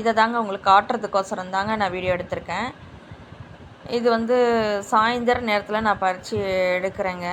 இதை தாங்க உங்களுக்கு காட்டுறதுக்கோசரம் தாங்க நான் வீடியோ எடுத்திருக்கேன். இது வந்து சாயந்தர நேரத்தில் நான் பறித்து எடுக்கிறேங்க.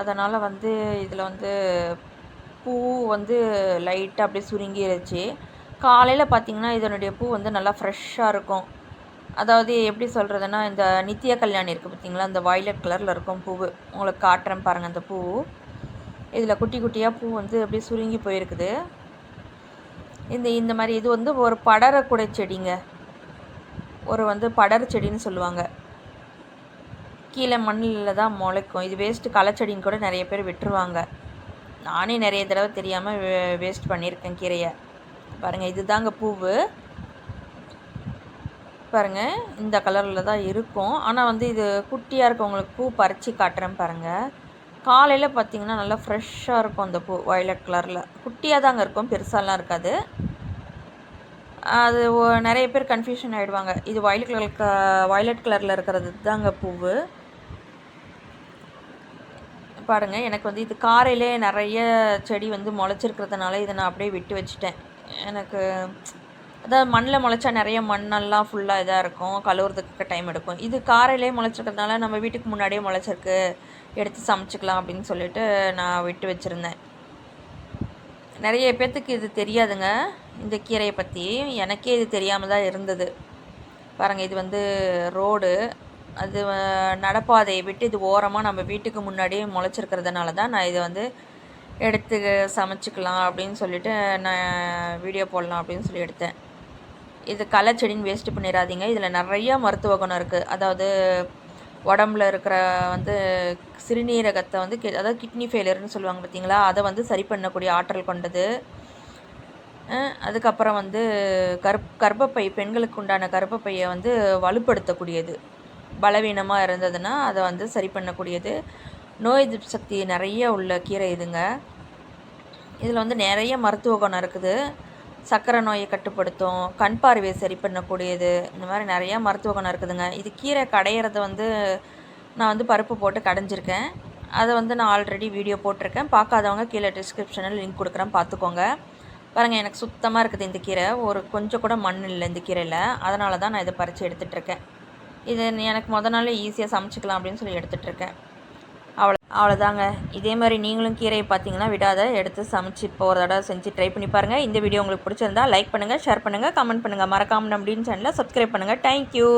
அதனால் வந்து இதில் வந்து பூ வந்து லைட்டாக அப்படியே சுருங்கிருச்சு. காலையில் பார்த்திங்கன்னா இதனுடைய பூ வந்து நல்லா ஃப்ரெஷ்ஷாக இருக்கும். அதாவது எப்படி சொல்கிறதுனா இந்த நித்திய கல்யாணி இருக்குது பார்த்திங்களா இந்த வயலட் கலரில் இருக்கும் பூவு. உங்களுக்கு காட்டுறேன் பாருங்கள் அந்த பூ. இதில் குட்டி குட்டியாக பூ வந்து அப்படியே சுருங்கி போயிருக்குது. இந்த இந்த மாதிரி இது வந்து ஒரு படரக்கூட செடிங்க. ஒரு வந்து படர் செடின்னு சொல்லுவாங்க. கீழே மண்ணில் தான் முளைக்கும். இது வேஸ்ட்டு களைச்செடின்னு கூட நிறைய பேர் விட்டுருவாங்க. நானே நிறைய தடவை தெரியாமல் வேஸ்ட் பண்ணியிருக்கேன் கீரையை. பாருங்கள் இது தாங்க பூவு. பாருங்கள் இந்த கலரில் தான் இருக்கும். ஆனால் வந்து இது குட்டியாக இருக்கவங்களுக்கு பூ பறித்து காட்டுறேன் பாருங்கள் காலையில் பார்த்தீங்கன்னா நல்லா ஃப்ரெஷ்ஷாக இருக்கும் அந்த பூ வயலட் கலரில் குட்டியாக தாங்க இருக்கும் பெருசாலாம் இருக்காது. அது நிறைய பேர் கன்ஃபியூஷன் ஆகிடுவாங்க இது வயலட் கலர் க வயலட் கலரில் இருக்கிறது தாங்க பூவு. பாருங்கள் எனக்கு வந்து இது காரையிலே நிறைய செடி வந்து முளைச்சிருக்கிறதுனால இதை நான் அப்படியே விட்டு வச்சுட்டேன். எனக்கு அதாவது மண்ணில் முளைச்சா நிறைய மண்ணெல்லாம் ஃபுல்லாக இதாக இருக்கும் கழுவுறதுக்கு டைம் எடுக்கும். இது காரையிலே முளைச்சிருக்கிறதுனால நம்ம வீட்டுக்கு முன்னாடியே முளைச்சிருக்கு. எடுத்து சமைச்சிக்கலாம் அப்படின்னு சொல்லிட்டு நான் விட்டு வச்சுருந்தேன். நிறைய பேர்த்துக்கு இது தெரியாதுங்க. இந்த கீரையை பற்றி எனக்கே இது தெரியாமல் தான் இருந்தது. பாருங்கள் இது வந்து ரோடு. அது நடப்பாதையை விட்டு இது ஓரமாக நம்ம வீட்டுக்கு முன்னாடியே முளைச்சிருக்கிறதுனால தான் நான் இதை வந்து எடுத்து சமைச்சிக்கலாம் அப்படின்னு சொல்லிட்டு நான் வீடியோ போடலாம் அப்படின்னு சொல்லி எடுத்தேன். இது களை செடின்னு வேஸ்ட்டு பண்ணிடாதீங்க. இதில் நிறையா மருத்துவ குணம் இருக்குது அதாவது உடம்புல இருக்கிற வந்து சிறுநீரகத்தை வந்து அதாவது கிட்னி ஃபெயிலியர்னு சொல்லுவாங்க பார்த்தீங்களா? அதை வந்து சரி பண்ணக்கூடிய ஆற்றல் கொண்டது. அதுக்கப்புறம் வந்து கர்ப் கர்ப்பப்பை பெண்களுக்கு உண்டான கர்ப்பப்பையை வந்து வலுப்படுத்தக்கூடியது. பலவீனமாக இருந்ததுன்னா அதை வந்து சரி பண்ணக்கூடியது. நோய் எதிர்ப்பு சக்தி நிறைய உள்ள கீரை இதுங்க. இதில் வந்து நிறைய மருத்துவ குணம் இருக்குது. சர்க்கரை நோயை கட்டுப்படுத்தும் கண் பார்வையை சரி பண்ணக்கூடியது இந்த மாதிரி நிறையா மருத்துவ குணம் இருக்குதுங்க. இது கீரை கடையிறத வந்து நான் வந்து பருப்பு போட்டு கடைஞ்சிருக்கேன். அதை வந்து நான் ஆல்ரெடி வீடியோ போட்டிருக்கேன். பார்க்காதவங்க கீழே டிஸ்கிரிப்ஷனில் லிங்க் கொடுக்குறேன். பார்த்துக்கோங்க. பாருங்கள் எனக்கு சுத்தமாக இருக்குது இந்த கீரை. ஒரு கொஞ்சம் கூட மண் இல்லை இந்த கீரையில். அதனால தான் நான் இதை பறித்து எடுத்துகிட்ருக்கேன் இது எனக்கு முத நாள் ஈஸியாக சமைச்சிக்கலாம் அப்படின்னு சொல்லி எடுத்துகிட்ருக்கேன் அவ்வளோ அவ்வளோதாங்க இதே மாதிரி நீங்களும் கீரையை பார்த்தீங்கன்னா விடாத எடுத்து சமைச்சு போகிற தடவை செஞ்சு ட்ரை பண்ணி பாருங்கள் இந்த வீடியோ உங்களுக்கு பிடிச்சிருந்தா லைக் பண்ணுங்கள் ஷேர் பண்ணுங்கள் கமெண்ட் பண்ணுங்கள் மறக்காமல் அப்படின்னு சேனலில் சப்ஸ்கிரைப் பண்ணுங்கள் தேங்க்யூ